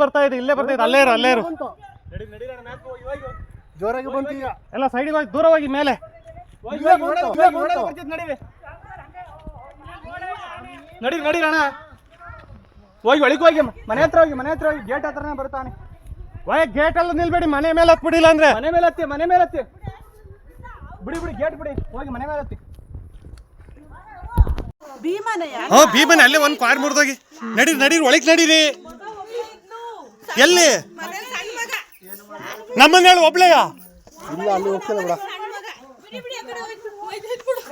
ಬರ್ತಾ ಇದೆ ಇಲ್ಲೇ ಬರ್ತಾ ಇದೆ ಅಲ್ಲೇ ಇರು ಅಲ್ಲೇ ಇರು. ಜೋರಾಗಿ ಬಂತು ಈಗ. ಎಲ್ಲ ಸೈಡಿಗೆ ಹೋಗಿ ದೂರವಾಗಿ ಹೋಗಿ ಮೇಲೆ ನಡೀರಿ. ನಡೀರಿ ನಡಿ ನಡಿ ಅಣ್ಣ. ಹೋಗಿ ಒಳಗೆ ಹೋಗಿ ಮನೆ ಹತ್ರ ಹೋಗಿ ಮನೆ ಹತ್ರ ಹೋಗಿ ಗೇಟ್ ಹತ್ರನೇ ಬರ್ತಾನೆ ಒಳಗೆ ಗೇಟ್ ಎಲ್ಲ ನಿಲ್ಬೇಡಿ ಮನೆ ಮೇಲೆ ಹತ್ಬಿಡಿಲ್ಲ ಅಂದ್ರೆ. ಮನೆ ಮೇಲೆ ಹತ್ತಿ ಮನೆ ಮೇಲೆ ಹತ್ತಿ. ಬಿಡಿ ಬಿಡಿ ಗೇಟ್ ಬಿಡಿ. ಹೋಗಿ ಮನೆ ಮೇಲೆ ಹತ್ತಿ. ಭೀಮನ ಹಾ ಭೀಮನ ಅಲ್ಲೇ ಒಂದು ಕಾರ್ ಮುರಿದೋಗಿ. ನಡೀರಿ ನಡೀರಿ ಒಳಗೆ ನಡೀರಿ. ಎಲ್ಲಿ? ನಮ್ಮನ್ನ ಹೇಳು ಒಬ್ಳೆಯ ಇಲ್ಲ ಅಲ್ಲಿ ಹೋಗ್ತಿಲ್ಲ ಬಿಡ.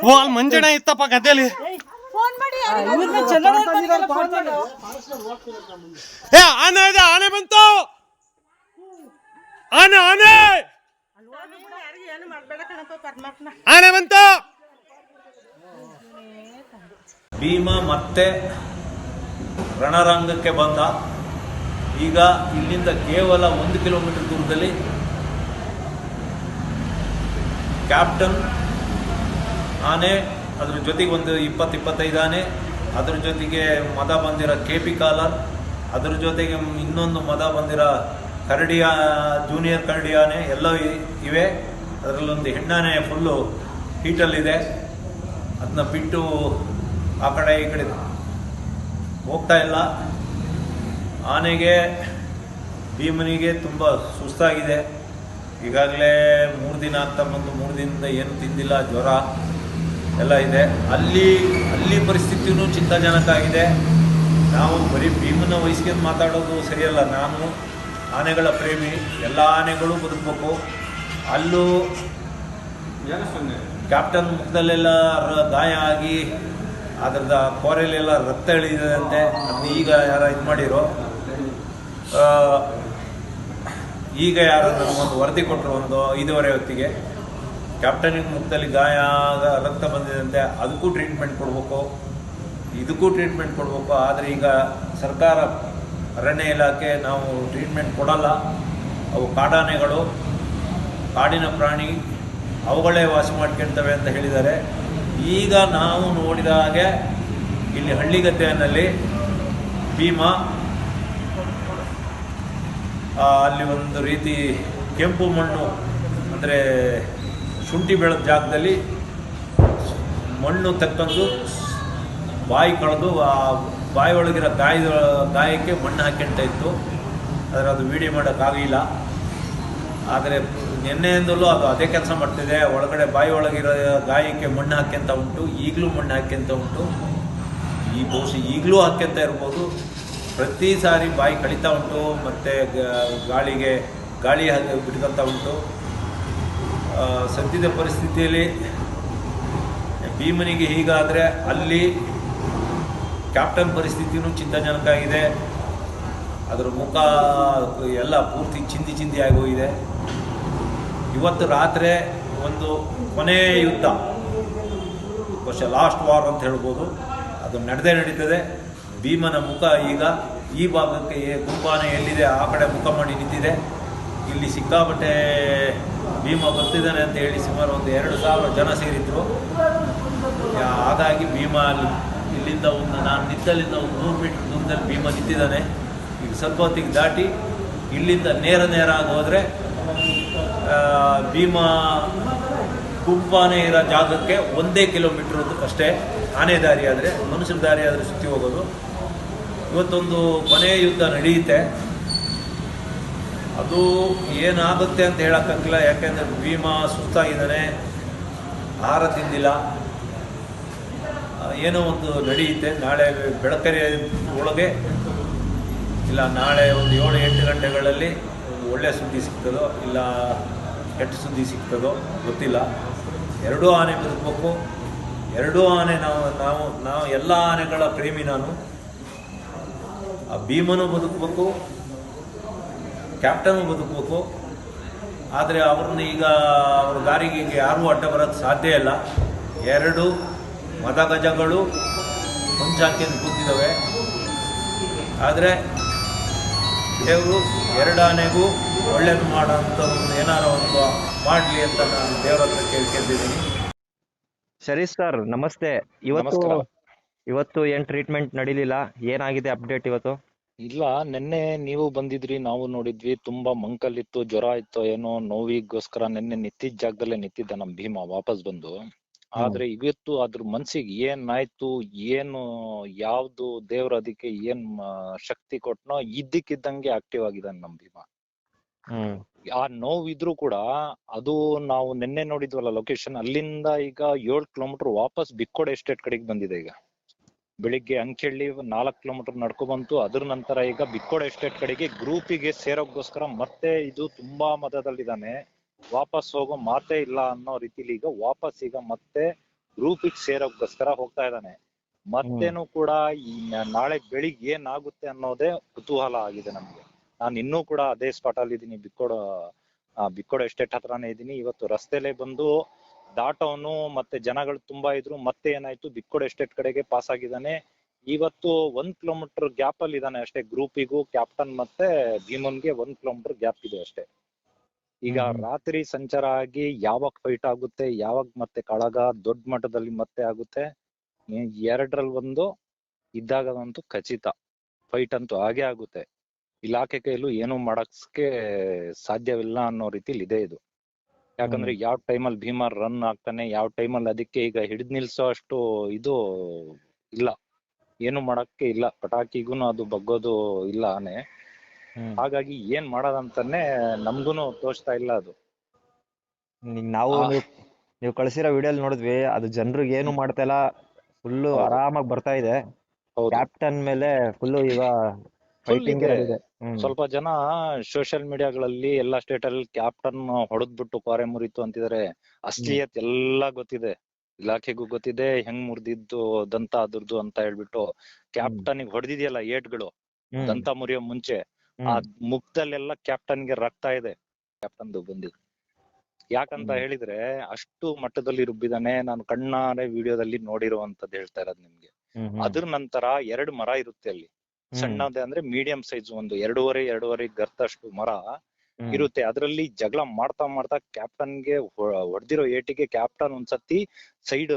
ಓ ಅಲ್ಲಿ ಮಂಜಣ್ಣ ಇತ್ತಪ್ಪ ಗದ್ದೆಲಿ. ಫೋನ್ ಮಾಡಿ ಏ ಆನೆ ಇದೆ ಆನೆ ಬಂತು. ಆನೆ ಆನೆ. ಏನು ಮಾಡ್ಬೇಡ ಕಣಪ್ಪ ಪರಮಾತ್ಮ ಆನೆ ಬಂತು. ಭೀಮ ಮತ್ತೆ ರಣರಂಗಕ್ಕೆ ಬಂದ. ಈಗ ಇಲ್ಲಿಂದ ಕೇವಲ ಒಂದು ಕಿಲೋಮೀಟರ್ ದೂರದಲ್ಲಿ ಕ್ಯಾಪ್ಟನ್ ಆನೆ, ಅದ್ರ ಜೊತೆಗೆ ಒಂದು ಇಪ್ಪತ್ತು, ಇಪ್ಪತ್ತೈದು ಆನೆ, ಅದ್ರ ಜೊತೆಗೆ ಮದ ಬಂದಿರೋ ಕೆ ಪಿ ಕಾಲರ್, ಅದ್ರ ಜೊತೆಗೆ ಇನ್ನೊಂದು ಮದ ಬಂದಿರೋ ಕರಡಿಯ ಜೂನಿಯರ್ ಕರಡಿ ಆನೆ ಎಲ್ಲ ಇವೆ. ಅದರಲ್ಲೊಂದು ಹೆಣ್ಣಾನೆ ಫುಲ್ಲು ಹೀಟಲ್ಲಿದೆ. ಅದನ್ನ ಬಿಟ್ಟು ಆ ಕಡೆ ಈ ಕಡೆ ಹೋಗ್ತಾ ಇಲ್ಲ. ಆನೆಗೆ, ಭೀಮನಿಗೆ ತುಂಬ ಸುಸ್ತಾಗಿದೆ. ಈಗಾಗಲೇ ಮೂರು ದಿನ ಅಂತ ಬಂದು ಮೂರು ದಿನದಿಂದ ಏನು ತಿಂದಿಲ್ಲ, ಜ್ವರ ಎಲ್ಲ ಇದೆ. ಅಲ್ಲಿ ಅಲ್ಲಿ ಪರಿಸ್ಥಿತಿಯೂ ಚಿಂತಾಜನಕ ಆಗಿದೆ. ನಾವು ಬರೀ ಭೀಮನ ವಯಸ್ಸಿಗೆ ಮಾತಾಡೋದು ಸರಿಯಲ್ಲ. ನಾನು, ಆನೆಗಳ ಪ್ರೇಮಿ, ಎಲ್ಲ ಆನೆಗಳು ಬದುಕಬೇಕು. ಅಲ್ಲೂ ಕ್ಯಾಪ್ಟನ್ ಮುಖದಲ್ಲೆಲ್ಲ ಗಾಯ ಆಗಿ ಅದರದ ಕೋರೆಲೆಲ್ಲ ರಕ್ತ ಎಳಿದಂತೆ ಅದನ್ನ ಈಗ ಯಾರು ಇದು ಮಾಡಿರೋ ಈಗ ಯಾರು ನಮಗೊಂದು ವರದಿ ಕೊಟ್ಟರು ಒಂದು ಐದೂವರೆ ಹೊತ್ತಿಗೆ? ಕ್ಯಾಪ್ಟನಿಗೆ ಮುಖದಲ್ಲಿ ಗಾಯ ಆಗ- ರಕ್ತ ಬಂದಿದಂತೆ ಅದಕ್ಕೂ ಟ್ರೀಟ್ಮೆಂಟ್ ಕೊಡಬೇಕು. ಇದಕ್ಕೂ ಟ್ರೀಟ್ಮೆಂಟ್ ಕೊಡಬೇಕು. ಆದರೆ ಈಗ ಸರ್ಕಾರ ಅರಣ್ಯ ಇಲಾಖೆ ನಾವು ಟ್ರೀಟ್ಮೆಂಟ್ ಕೊಡಲ್ಲ. ಅವು ಕಾಡಾನೆಗಳು, ಕಾಡಿನ ಪ್ರಾಣಿ, ಅವುಗಳೇ ವಾಸಿ ಮಾಡ್ಕೊಳ್ತವೆ ಅಂತ ಹೇಳಿದ್ದಾರೆ. ಈಗ ನಾವು ನೋಡಿದ ಹಾಗೆ ಇಲ್ಲಿ ಹಳ್ಳಿಗದ್ದೆನಲ್ಲಿ ಭೀಮ ಅಲ್ಲಿ ಒಂದು ರೀತಿ ಕೆಂಪು ಮಣ್ಣು, ಅಂದರೆ ಶುಂಠಿ ಬೆಳೆದ ಜಾಗದಲ್ಲಿ ಮಣ್ಣು ತಕ್ಕಂದು ಬಾಯಿ ಕಳೆದು, ಆ ಬಾಯಿ ಒಳಗಿರೋ ಗಾಯದ, ಗಾಯಕ್ಕೆ ಮಣ್ಣು ಹಾಕ್ಯಂತ ಇತ್ತು. ಆದರೆ ಅದು ವೀಡಿಯೋ ಮಾಡೋಕ್ಕಾಗಲಿಲ್ಲ ಆದರೆ ನಿನ್ನೆಯಿಂದಲೂ ಅದು ಅದೇ ಕೆಲಸ ಮಾಡ್ತಿದೆ. ಒಳಗಡೆ ಬಾಯಿ ಒಳಗಿರೋ ಗಾಯಕ್ಕೆ ಮಣ್ಣು ಹಾಕ್ಯಂತ ಉಂಟು, ಈಗಲೂ ಮಣ್ಣು ಹಾಕ್ಯಂತ ಉಂಟು. ಈ ಬಹುಶಃ ಈಗಲೂ ಹಾಕ್ಯಂತ ಇರ್ಬೋದು. ಪ್ರತಿ ಸಾರಿ ಬಾಯಿ ಕಳೀತಾ ಉಂಟು, ಮತ್ತು ಗಾಳಿಗೆ ಗಾಳಿ ಹಾಕಿ ಬಿಟ್ಕೊತಾ ಉಂಟು. ಸದ್ಯದ ಪರಿಸ್ಥಿತಿಯಲ್ಲಿ ಭೀಮನಿಗೆ ಹೀಗಾದರೆ ಅಲ್ಲಿ ಕ್ಯಾಪ್ಟನ್ ಪರಿಸ್ಥಿತಿಯೂ ಚಿಂತಾಜನಕ ಆಗಿದೆ ಅದರ ಮುಖ ಎಲ್ಲ ಪೂರ್ತಿ ಚಿಂದಿ ಚಿಂದಿ ಆಗೋಗಿದೆ ಇವತ್ತು ರಾತ್ರಿ ಒಂದು ಕೊನೆಯ ಯುದ್ಧ ವರ್ಷ ಲಾಸ್ಟ್ ವಾರ್ ಅಂತ ಹೇಳ್ಬೋದು. ಅದು ನಡೆದೇ ನಡೀತದೆ. ಭೀಮನ ಮುಖ ಈಗ ಈ ಭಾಗಕ್ಕೆ ಗುಂಪಾನ ಎಲ್ಲಿದೆ? ಆ ಕಡೆ ಮುಖ ಮಾಡಿ ನಿಂತಿದೆ. ಇಲ್ಲಿ ಸಿಕ್ಕಾಪಟ್ಟೆ ಭೀಮ ಬರ್ತಿದ್ದಾನೆ ಅಂತ ಹೇಳಿ ಸುಮಾರು ಒಂದು ಎರಡು ಸಾವಿರ ಜನ ಸೇರಿದ್ರು. ಹಾಗಾಗಿ ಭೀಮ ಅಲ್ಲಿ ಇಲ್ಲಿಂದ ಒಂದು ನಾನು ನಿಂತಲ್ಲಿಂದ ಒಂದು ನೂರು ಮೀಟರ್ ದೂರದಲ್ಲಿ ಭೀಮ ನಿಂತಿದ್ದಾನೆ. ಈಗ ಸ್ವಲ್ಪ ಹೊತ್ತಿಗೆ ದಾಟಿ ಇಲ್ಲಿಂದ ನೇರ ನೇರ ಆಗಿ ಹೋದರೆ ಭೀಮ ಗುಂಪಾನೆ ಇರೋ ಜಾಗಕ್ಕೆ ಒಂದೇ ಕಿಲೋಮೀಟ್ರ್ ಅಷ್ಟೇ. ಆನೆ ದಾರಿ ಆದರೆ ಮನುಷ್ಯರ ದಾರಿ ಆದರೆ ಸುತ್ತಿ ಹೋಗೋದು. ಇವತ್ತೊಂದು ಕೊನೆಯ ಯುದ್ಧ ನಡೆಯುತ್ತೆ. ಅದು ಏನಾಗುತ್ತೆ ಅಂತ ಹೇಳೋಕ್ಕಾಗಿಲ್ಲ ಯಾಕೆಂದರೆ ಭೀಮ ಸುಸ್ತಾಗಿದ್ದಾನೆ. ಆಹಾರ ತಿಂದಿಲ್ಲ ಏನೋ ಒಂದು ನಡೆಯುತ್ತೆ. ನಾಳೆ ಬೆಳಕರಿ ಒಳಗೆ, ಇಲ್ಲ ನಾಳೆ ಒಂದು ಏಳು ಎಂಟು ಗಂಟೆಗಳಲ್ಲಿ ಒಂದು ಒಳ್ಳೆಯ ಸುದ್ದಿ ಸಿಗ್ತದೋ, ಇಲ್ಲ ಕೆಟ್ಟ ಸುದ್ದಿ ಸಿಗ್ತದೋ, ಗೊತ್ತಿಲ್ಲ. ಎರಡೂ ಆನೆ ಬದುಕಬೇಕು ಎರಡೂ ಆನೆ ನಾವು ನಾವು ನಾವು ಎಲ್ಲ ಆನೆಗಳ ಪ್ರೇಮಿ ನಾನು. ಆ ಭೀಮನು ಬದುಕಬೇಕು ಕ್ಯಾಪ್ಟನು ಬದುಕಬೇಕು. ಆದರೆ ಅವ್ರನ್ನ ಈಗ ಅವ್ರ ಗಾರಿಗೆ ಈಗ ಯಾರೂ ಅಡ್ಡ ಬರೋಕ್ಕೆ ಸಾಧ್ಯ ಇಲ್ಲ. ಎರಡು ಮದಗಜಗಳು ಹೊಂಚಾಕಿಯನ್ನು ಕೂತಿದ್ದಾವೆ ಆದರೆ ದೇವರು ಎರಡನೆಗೂ ಒಳ್ಳೇದು ಮಾಡೋಂಥ ಏನಾರು ಏನಾರ ಒಂದು ಮಾಡಲಿ ಅಂತ ನಾನು ದೇವರ ಹತ್ರ ಕೇಳ್ಕೊಂಡಿದ್ದೀನಿ. ಸರಿ ಸರ್ ನಮಸ್ತೆ. ಇವತ್ತು ನಮಸ್ಕಾರ. ಇವತ್ತು ಏನ್ ಟ್ರೀಟ್ಮೆಂಟ್ ನಡೀಲಿಲ್ಲ? ಏನಾಗಿದೆ ಅಪ್ಡೇಟ್ ಇವತ್ತು? ಇಲ್ಲ ನಿನ್ನೆ ನೀವು ಬಂದಿದ್ರಿ ನಾವು ನೋಡಿದ್ವಿ ತುಂಬಾ ಮಂಕಲ್ಲಿತ್ತು ಜ್ವರ ಇತ್ತು ಏನೋ ನೋವಿಗೋಸ್ಕರ ನಿನ್ನೆ ನಿಂತಿದ್ದ ಜಾಗದಲ್ಲೇ ನಿಂತಿದ್ದ ನಮ್ ಭೀಮ ವಾಪಸ್ ಬಂದು. ಆದ್ರೆ ಇವತ್ತು ಅದ್ರ ಮನ್ಸಿಗೆ ಏನಾಯ್ತು ಏನು ಯಾವ್ದು ದೇವ್ರ ಅದಕ್ಕೆ ಏನ್ ಶಕ್ತಿ ಕೊಟ್ನೋ ಇದ್ದಕ್ಕಿದ್ದಂಗೆ ಆಕ್ಟಿವ್ ಆಗಿದ್ದಾನೆ ನಮ್ ಭೀಮ. ಆ ನೋವಿದ್ರು ಕೂಡ ಅದು ನಾವು ನಿನ್ನೆ ನೋಡಿದ್ವಲ್ಲ ಲೊಕೇಶನ್ ಅಲ್ಲಿಂದ ಈಗ ಏಳ್ ಕಿಲೋಮೀಟರ್ ವಾಪಸ್ ಬಿಕ್ಕೋಡ್ ಎಸ್ಟೇಟ್ ಕಡೆಗೆ ಬಂದಿದೆ ಈಗ. ಬೆಳಿಗ್ಗೆ ಅಂಕೆಳ್ಳಿ ನಾಲ್ಕ್ ಕಿಲೋಮೀಟರ್ ನಡ್ಕೊ ಬಂತು. ಅದ್ರ ನಂತರ ಈಗ ಬಿಕ್ಕೋಡ ಎಸ್ಟೇಟ್ ಕಡೆಗೆ ಗ್ರೂಪಿಗೆ ಸೇರೋಕ್ಕೋಸ್ಕರ ಮತ್ತೆ ಇದು ತುಂಬಾ ಮತದಲ್ಲಿದ್ದಾನೆ. ವಾಪಸ್ ಹೋಗೋ ಮಾತೇ ಇಲ್ಲ ಅನ್ನೋ ರೀತಿಲಿ ಈಗ ವಾಪಸ್ ಈಗ ಮತ್ತೆ ಗ್ರೂಪಿಗೆ ಸೇರೋಕ್ಕೋಸ್ಕರ ಹೋಗ್ತಾ ಇದ್ದಾನೆ. ಮತ್ತೇನು ಕೂಡ ಈ ನಾಳೆ ಬೆಳಿಗ್ಗೆ ಏನಾಗುತ್ತೆ ಅನ್ನೋದೇ ಕುತೂಹಲ ಆಗಿದೆ ನಮ್ಗೆ. ನಾನು ಇನ್ನೂ ಕೂಡ ಅದೇ ಸ್ಪಾಟ್ ಅಲ್ಲಿ ಇದೀನಿ ಬಿಕ್ಕೋಡ ಬಿಕ್ಕೋಡ ಎಸ್ಟೇಟ್ ಹತ್ರನೇ ಇದೀನಿ ಇವತ್ತು ರಸ್ತೆಲೆ ಬಂದು ದಾಟೋನು ಮತ್ತೆ ಜನಗಳು ತುಂಬಾ ಇದ್ರು ಮತ್ತೆ ಏನಾಯ್ತು? ದಿಕ್ಕೋಡ್ ಎಸ್ಟೇಟ್ ಕಡೆಗೆ ಪಾಸ್ ಆಗಿದ್ದಾನೆ. ಇವತ್ತು ಒಂದ್ ಕಿಲೋಮೀಟರ್ ಗ್ಯಾಪ್ ಅಲ್ಲಿ ಇದಾನೆ ಅಷ್ಟೇ ಗ್ರೂಪಿಗೂ ಕ್ಯಾಪ್ಟನ್ ಮತ್ತೆ ಭೀಮನ್ಗೆ ಒಂದ್ ಕಿಲೋಮೀಟರ್ ಗ್ಯಾಪ್ ಇದೆ ಅಷ್ಟೇ. ಈಗ ರಾತ್ರಿ ಸಂಚಾರ ಆಗಿ ಯಾವಾಗ ಫೈಟ್ ಆಗುತ್ತೆ ಯಾವಾಗ ಮತ್ತೆ ಕಳಗ ದೊಡ್ಡ ಮಟ್ಟದಲ್ಲಿ ಮತ್ತೆ ಆಗುತ್ತೆ ಎರಡರಲ್ಲಿ ಎರಡ್ರಲ್ಲಿ ಒಂದು ಇದ್ದಾಗದಂತೂ ಖಚಿತ. ಫೈಟ್ ಅಂತೂ ಹಾಗೆ ಆಗುತ್ತೆ. ಇಲಾಖೆ ಕೈಲೂ ಏನು ಮಾಡಕ್ಕೆ ಸಾಧ್ಯವಿಲ್ಲ ಅನ್ನೋ ರೀತಿಲಿ ಇದೆ ಇದು. ಯಾಕಂದ್ರೆ ಯಾವ ಟೈಮಲ್ಲಿ ಭೀಮಾ ರನ್ ಆಗ್ತಾನೆ ಯಾವ ಟೈಮಲ್ಲಿ ಅದಕ್ಕೆ ಈಗ ಹಿಡಿದ್ ನಿಲ್ಸೋ ಅಷ್ಟು ಇದು ಇಲ್ಲ. ಏನು ಮಾಡಕ್ಕೆ ಇಲ್ಲ. ಪಟಾಕಿಗೂ ಅದು ಬಗ್ಗೋದು ಇಲ್ಲ ಆನೆ. ಹಾಗಾಗಿ ಏನ್ ಮಾಡೋದಂತಾನೆ ನಮ್ಗೂನು ತೋಚ್ತಾ ಇಲ್ಲ ಅದು. ನಾವು. ನೀವು ಕಳ್ಸಿರೋ ವಿಡಿಯೋಲಿ ನೋಡಿದ್ವಿ ಅದು ಜನರಿಗೆ ಏನು ಮಾಡ್ತಾ ಇಲ್ಲ ಫುಲ್ಲು ಹೌದು. ಆರಾಮಾಗಿ ಬರ್ತಾ ಇದೆ. ಕ್ಯಾಪ್ಟನ್ ಮೇಲೆ ಫುಲ್ಲು ಈಗ ಫೈಟಿಂಗ್ ಸ್ವಲ್ಪ ಜನ ಸೋಷಿಯಲ್ ಮೀಡಿಯಾಗಳಲ್ಲಿ ಎಲ್ಲಾ ಸ್ಟೇಟ್ ಅಲ್ಲಿ ಕ್ಯಾಪ್ಟನ್ ಹೊಡೆದ್ಬಿಟ್ಟು ಕ್ವಾರೆ ಮುರಿತು ಅಂತಿದ್ದಾರೆ ಅಶ್ಲೀಯತ್ ಎಲ್ಲ ಗೊತ್ತಿದೆ. ಇಲಾಖೆಗೂ ಗೊತ್ತಿದೆ ಹೆಂಗ್ ಮುರಿದಿದ್ದು ದಂತ ಅದ್ರದ್ದು ಅಂತ ಹೇಳ್ಬಿಟ್ಟು ಕ್ಯಾಪ್ಟನ್ಗೆ ಹೊಡೆದಿದೆಯಲ್ಲ ಏಟ್ಗಳು. ದಂತ ಮುರಿಯೋ ಮುಂಚೆ. ಆ ಮುಖದಲ್ಲೆಲ್ಲ ಕ್ಯಾಪ್ಟನ್ಗೆ ರಕ್ತ ಇದೆ. ಕ್ಯಾಪ್ಟನ್ ಬಂದಿದ್ದು. ಯಾಕಂತ ಹೇಳಿದ್ರೆ ಅಷ್ಟು ಮಟ್ಟದಲ್ಲಿ ರುಬ್ಬಿದಾನೆ ನಾನು ಕಣ್ಣಾರೆ ವಿಡಿಯೋದಲ್ಲಿ ನೋಡಿರುವಂತದ್ದು ಹೇಳ್ತಾ ಇರೋದು ನಿಮ್ಗೆ. ಅದ್ರ ನಂತರ ಎರಡು ಮರ ಇರುತ್ತೆ ಅಲ್ಲಿ. ಸಣ್ಣದೆ ಅಂದ್ರೆ ಮೀಡಿಯಂ ಸೈಜ್ ಒಂದು ಎರಡೂವರೆ ಎರಡೂವರೆ ಗರ್ತಷ್ಟು ಮರ ಇರುತ್ತೆ. ಅದ್ರಲ್ಲಿ ಜಗಳ ಮಾಡ್ತಾ ಮಾಡ್ತಾ ಕ್ಯಾಪ್ಟನ್ಗೆ ಹೊಡೆದಿರೋ ಏಟಿಗೆ ಕ್ಯಾಪ್ಟನ್ ಒಂದ್ಸತಿ ಸೈಡ್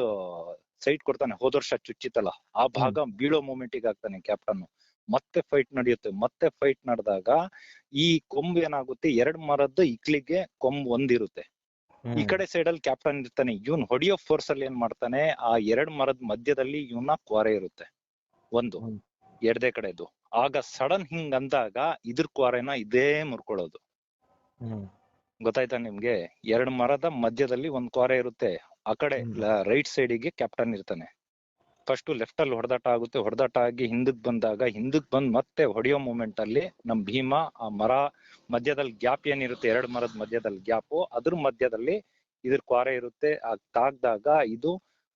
ಸೈಡ್ ಕೊಡ್ತಾನೆ. ಹೋದ ವರ್ಷ ಚುಚ್ಚಿತಲ್ಲ ಆ ಭಾಗ ಬೀಳೋ ಮೂಮೆಂಟ್ಗೆ ಆಗ್ತಾನೆ ಕ್ಯಾಪ್ಟನ್ ಮತ್ತೆ ಫೈಟ್ ನಡೆಯುತ್ತೆ. ಮತ್ತೆ ಫೈಟ್ ನಡೆದಾಗ ಈ ಕೊಂಬ್ ಏನಾಗುತ್ತೆ? ಎರಡ್ ಮರದ್ದು ಇಕ್ಲಿಗೆ ಕೊಂಬ್ ಒಂದಿರುತ್ತೆ ಈ ಕಡೆ ಸೈಡ್ ಅಲ್ಲಿ ಕ್ಯಾಪ್ಟನ್ ಇರ್ತಾನೆ. ಇವನ್ ಹೊಡಿಯೋ ಫೋರ್ಸ್ ಅಲ್ಲಿ ಏನ್ ಮಾಡ್ತಾನೆ? ಆ ಎರಡ್ ಮರದ ಮಧ್ಯದಲ್ಲಿ ಇವನ ಕ್ವಾರೆ ಇರುತ್ತೆ. ಒಂದು. ಎಡದೆ ಕಡೆದು. ಆಗ ಸಡನ್ ಹಿಂಗ್ ಅಂದಾಗ ಇದ್ರ ಕ್ವಾರೆನ ಇದೇ ಮುರ್ಕೊಳ್ಳೋದು. ಗೊತ್ತಾಯ್ತಾ ನಿಮ್ಗೆ? ಎರಡ್ ಮರದ ಮಧ್ಯದಲ್ಲಿ ಒಂದ್ ಕ್ವಾರೆ ಇರುತ್ತೆ. ಆ ಕಡೆ. ರೈಟ್ ಸೈಡಿಗೆ ಕ್ಯಾಪ್ಟನ್ ಇರ್ತಾನೆ. ಫಸ್ಟ್ ಲೆಫ್ಟ್ ಅಲ್ಲಿ ಹೊಡೆದಾಟ ಆಗುತ್ತೆ. ಹೊಡೆದಾಟ ಆಗಿ ಹಿಂದಕ್ ಬಂದಾಗ ಹಿಂದಕ್ ಬಂದ್ ಮತ್ತೆ ಹೊಡೆಯೋ ಮೂಮೆಂಟ್ ಅಲ್ಲಿ ನಮ್ ಭೀಮ ಆ ಮರ ಮಧ್ಯದಲ್ಲಿ ಗ್ಯಾಪ್ ಏನಿರುತ್ತೆ ಎರಡ್ ಮರದ ಮಧ್ಯದಲ್ಲಿ ಗ್ಯಾಪು ಅದ್ರ ಮಧ್ಯದಲ್ಲಿ ಇದ್ರ ಕ್ವಾರೆ ಇರುತ್ತೆ. ಆ ತಾಗ್ದಾಗ ಇದು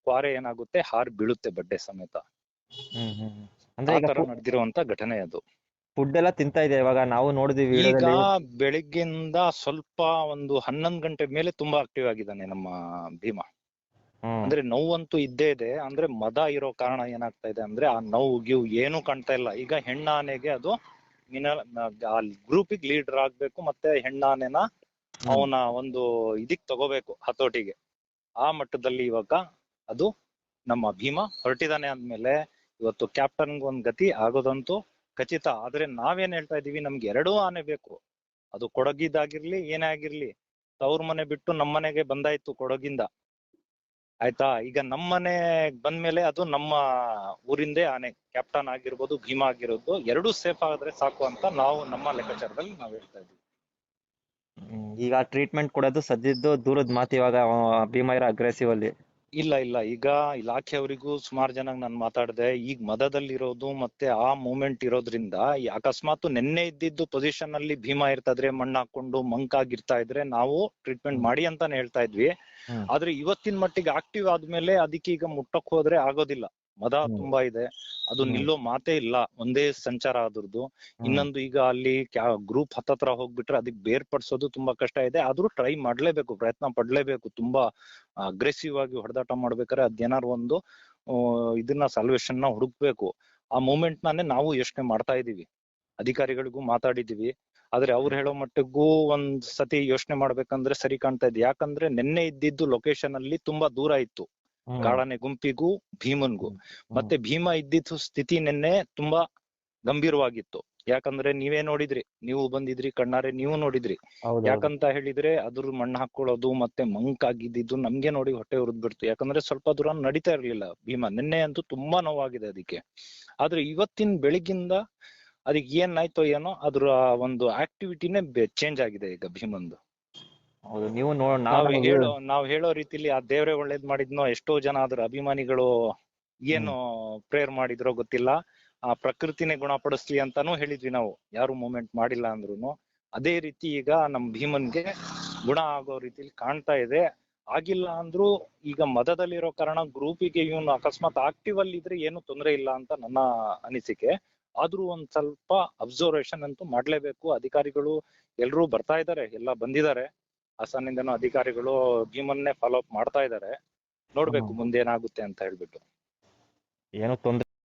ಕ್ವಾರೆ ಏನಾಗುತ್ತೆ? ಹಾರ್ ಬೀಳುತ್ತೆ ಬಡ್ಡೆ ಸಮೇತ. ಅಂದ್ರೆ ತರ ನಡೆದಿರುವಂತ ಘಟನೆ ಅದು. ಫುಡ್ ಎಲ್ಲ ತಿಂತಾ ಇದೆ ಇವಾಗ ನಾವು ನೋಡಿದೀವಿ ಈಗ ಬೆಳಿಗ್ಗೆಯಿಂದ ಸ್ವಲ್ಪ ಒಂದು ಹನ್ನೊಂದ್ ಗಂಟೆ ಮೇಲೆ ತುಂಬಾ ಆಕ್ಟಿವ್ ಆಗಿದ್ದಾನೆ ನಮ್ಮ ಭೀಮ. ಅಂದ್ರೆ ನೋವಂತೂ ಇದ್ದೇ ಇದೆ ಅಂದ್ರೆ ಮದ ಇರೋ ಕಾರಣ ಏನಾಗ್ತಾ ಇದೆ ಅಂದ್ರೆ ಆ ನೋವು ಗಿವ್ ಏನು ಕಾಣ್ತಾ ಇಲ್ಲ. ಈಗ ಹೆಣ್ಣಾನೆಗೆ ಅದು ಆ ಗ್ರೂಪಿಗೆ ಲೀಡರ್ ಆಗ್ಬೇಕು ಮತ್ತೆ ಹೆಣ್ಣಾನೆನ ಅವನ ಒಂದು ಇದಿಕ್ ತಗೋಬೇಕು ಹತೋಟಿಗೆ. ಆ ಮಟ್ಟದಲ್ಲಿ ಇವಾಗ ಅದು ನಮ್ಮ ಭೀಮ ಹೊರಟಿದಾನೆ ಅಂದ್ಮೇಲೆ ಇವತ್ತು ಕ್ಯಾಪ್ಟನ್ಗೆ ಒಂದ್ ಗತಿ ಆಗೋದಂತೂ ಖಚಿತ. ಆದ್ರೆ ನಾವೇನ್ ಹೇಳ್ತಾ ಇದೀವಿ ನಮ್ಗೆ ಎರಡೂ ಆನೆ ಬೇಕು. ಅದು ಕೊಡಗಿದಾಗಿರ್ಲಿ ಏನೇ ಆಗಿರ್ಲಿ, ತವ್ರ ಮನೆ ಬಿಟ್ಟು ನಮ್ಮನೆಗೆ ಬಂದಾಯ್ತು ಕೊಡಗಿಂದ. ಆಯ್ತಾ? ಈಗ ನಮ್ಮನೆ ಬಂದ್ಮೇಲೆ ಅದು ನಮ್ಮ ಊರಿಂದೇ ಆನೆ. ಕ್ಯಾಪ್ಟನ್ ಆಗಿರ್ಬೋದು, ಭೀಮಾ ಆಗಿರೋದು, ಎರಡು ಸೇಫ್ ಆದ್ರೆ ಸಾಕು ಅಂತ ನಾವು ನಮ್ಮ ಲೆಕ್ಕಾಚಾರದಲ್ಲಿ ನಾವ್ ಹೇಳ್ತಾ ಇದೀವಿ ಈಗ ಟ್ರೀಟ್ಮೆಂಟ್ ಕೊಡೋದು ಸದ್ಯದ್ದು ದೂರದ ಮಾತು ಇವಾಗ ಭೀಮಾ ಇರೋ ಅಗ್ರೆಸಿವ್ ಅಲ್ಲಿ. ಇಲ್ಲ ಇಲ್ಲ. ಈಗ ಇಲಾಖೆಯವರಿಗೂ ಸುಮಾರು ಜನ ನಾನು ಮಾತಾಡ್ದೆ ಈಗ ಮದದಲ್ಲಿರೋದು ಮತ್ತೆ ಆ ಮೂಮೆಂಟ್ ಇರೋದ್ರಿಂದ ಅಕಸ್ಮಾತ್ ನೆನ್ನೆ ಇದ್ದಿದ್ದು ಪೊಸಿಷನ್ ಅಲ್ಲಿ ಭೀಮಾ ಇರ್ತಾದ್ರೆ ಮಣ್ಣು ಹಾಕೊಂಡು ಮಂಕಾಗಿರ್ತಾ ಇದ್ರೆ ನಾವು ಟ್ರೀಟ್ಮೆಂಟ್ ಮಾಡಿ ಅಂತಾನೆ ಹೇಳ್ತಾ ಇದ್ವಿ. ಆದ್ರೆ ಇವತ್ತಿನ ಮಟ್ಟಿಗೆ ಆಕ್ಟಿವ್ ಆದ್ಮೇಲೆ ಅದಕ್ಕೆ ಈಗ ಮುಟ್ಟಕ್ ಹೋದ್ರೆ ಆಗೋದಿಲ್ಲ. ಮದ ತುಂಬಾ ಇದೆ. ಅದು ನಿಲ್ಲೋ ಮಾತೇ ಇಲ್ಲ. ಒಂದೇ ಸಂಚಾರ ಅದ್ರದ್ದು ಇನ್ನೊಂದು ಈಗ ಅಲ್ಲಿ ಗ್ರೂಪ್ ಹತ್ತತ್ರ ಹೋಗ್ಬಿಟ್ರೆ ಅದಕ್ಕೆ ಬೇರ್ಪಡಿಸೋದು ತುಂಬಾ ಕಷ್ಟ ಇದೆ. ಆದ್ರೂ ಟ್ರೈ ಮಾಡ್ಲೇಬೇಕು ಪ್ರಯತ್ನ ಪಡ್ಲೇಬೇಕು. ತುಂಬಾ ಅಗ್ರೆಸಿವ್ ಆಗಿ ಹೊಡೆದಾಟ ಮಾಡ್ಬೇಕಾದ್ರೆ ಅದೇನಾರು ಒಂದು ಇದನ್ನ ಸಲ್ವೇಷನ್ನ ಹುಡುಕ್ಬೇಕು. ಆ ಮೂಮೆಂಟ್ ನಾನೇ ನಾವು ಯೋಚನೆ ಮಾಡ್ತಾ ಇದೀವಿ ಅಧಿಕಾರಿಗಳಿಗೂ ಮಾತಾಡಿದೀವಿ ಆದ್ರೆ ಅವ್ರು ಹೇಳೋ ಮಟ್ಟಿಗೂ ಒಂದ್ ಸತಿ ಯೋಚನೆ ಮಾಡ್ಬೇಕಂದ್ರೆ ಸರಿ ಕಾಣ್ತಾ ಇದೆ. ಯಾಕಂದ್ರೆ ನಿನ್ನೆ ಇದ್ದಿದ್ದು ಲೊಕೇಶನ್ ಅಲ್ಲಿ ತುಂಬಾ ದೂರ ಇತ್ತು. ಕಾಳನೆ ಗುಂಪಿಗೂ ಭೀಮನ್ಗೂ. ಮತ್ತೆ ಭೀಮ ಇದ್ದಿದ್ದು ಸ್ಥಿತಿ ನಿನ್ನೆ ತುಂಬಾ ಗಂಭೀರವಾಗಿತ್ತು. ಯಾಕಂದ್ರೆ ನೀವೇ ನೋಡಿದ್ರಿ ನೀವು ಬಂದಿದ್ರಿ ಕಣ್ಣಾರೆ ನೀವು ನೋಡಿದ್ರಿ. ಯಾಕಂತ ಹೇಳಿದ್ರೆ ಅದ್ರ ಮಣ್ಣು ಹಾಕೊಳ್ಳೋದು ಮತ್ತೆ ಮಂಕ್ ಆಗಿದ್ದು ನಮ್ಗೆ ನೋಡಿ ಹೊಟ್ಟೆ ಉರಿದ್ ಬಿಡ್ತು. ಯಾಕಂದ್ರೆ ಸ್ವಲ್ಪ ದೂರ ನಡೀತಾ ಇರ್ಲಿಲ್ಲ ಭೀಮಾ. ನಿನ್ನೆ ಅಂತೂ ತುಂಬಾ ನೋವಾಗಿದೆ ಅದಕ್ಕೆ. ಆದ್ರೆ ಇವತ್ತಿನ ಬೆಳಿಗ್ಗಿಂದ ಅದಕ್ಕೆ ಏನಾಯ್ತೋ ಏನೋ ಅದ್ರ ಒಂದು ಆಕ್ಟಿವಿಟಿನೇ ಚೇಂಜ್ ಆಗಿದೆ ಈಗ ಭೀಮಂದು. ಹೌದು ನೀವು ನಾವ್ ಹೇಳೋ ನಾವ್ ಹೇಳೋ ರೀತಿಲಿ ಆ ದೇವ್ರೆ ಒಳ್ಳೇದ್ ಮಾಡಿದ್ನೋ ಎಷ್ಟೋ ಜನ ಅದ್ರ ಅಭಿಮಾನಿಗಳು ಏನು ಪ್ರೇಯರ್ ಮಾಡಿದ್ರೋ ಗೊತ್ತಿಲ್ಲ. ಆ ಪ್ರಕೃತಿನೇ ಗುಣಪಡಿಸ್ಲಿ ಅಂತಾನೂ ಹೇಳಿದ್ವಿ ನಾವು. ಯಾರು ಮೂಮೆಂಟ್ ಮಾಡಿಲ್ಲ ಅಂದ್ರೂನು. ಅದೇ ರೀತಿ ಈಗ ನಮ್ ಭೀಮನ್ಗೆ ಗುಣ ಆಗೋ ರೀತಿಲಿ ಕಾಣ್ತಾ ಇದೆ. ಆಗಿಲ್ಲ ಅಂದ್ರೂ ಈಗ ಮದದಲ್ಲಿರೋ ಕಾರಣ ಗ್ರೂಪಿಗೆ ಇವನು ಅಕಸ್ಮಾತ್ ಆಕ್ಟಿವ್ ಅಲ್ಲಿ ಇದ್ರೆ ಏನು ತೊಂದ್ರೆ ಇಲ್ಲ ಅಂತ ನನ್ನ ಅನಿಸಿಕೆ. ಆದ್ರೂ ಒಂದ್ ಸ್ವಲ್ಪ ಅಬ್ಸರ್ವೇಷನ್ ಅಂತೂ ಮಾಡ್ಲೇಬೇಕು. ಅಧಿಕಾರಿಗಳು ಎಲ್ರೂ ಬರ್ತಾ ಇದಾರೆ ಎಲ್ಲ ಬಂದಿದ್ದಾರೆ. ಹಾಸನಿಂದನೂ ಅಧಿಕಾರಿಗಳು ಭೀಮನ್ನೇ ಫಾಲೋ ಅಪ್ ಮಾಡ್ತಾ ಇದ್ದಾರೆ ನೋಡ್ಬೇಕು. ಮುಂದೆ ಏನಾಗುತ್ತೆ ಅಂತ ಹೇಳ್ಬಿಟ್ಟು ಏನು ತೊಂದ್ರೆ